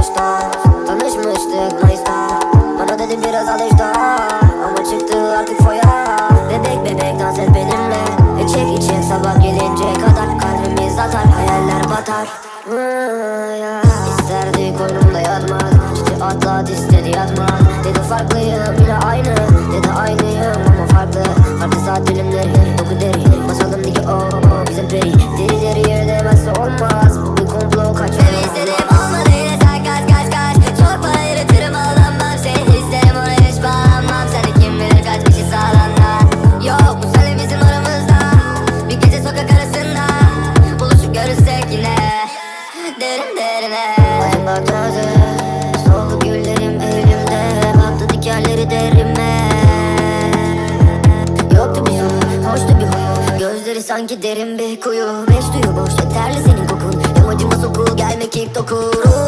başta. Tanışmıştık Mayıs'ta. Bana dedi biraz alışta. Ama çıktı artık foya. Bebek bebek dans et benimle. E çek içe sabah gelinceye kadar Kalbimiz atar hayaller batar. İsterdi koynumda yatmaz. Ciddi atlat istedi yatmaz. Dedi farklıyım yine aynı. Dedi aynıyım ama farklı. Farklı saat dilimleri doku deri Masalımdaki o o bizim peri. Deri huyu Gözleri sanki derin bir kuyu. Beş duyu boş yeterli senin kokun. Amacıma sokul gelmek ilk dokur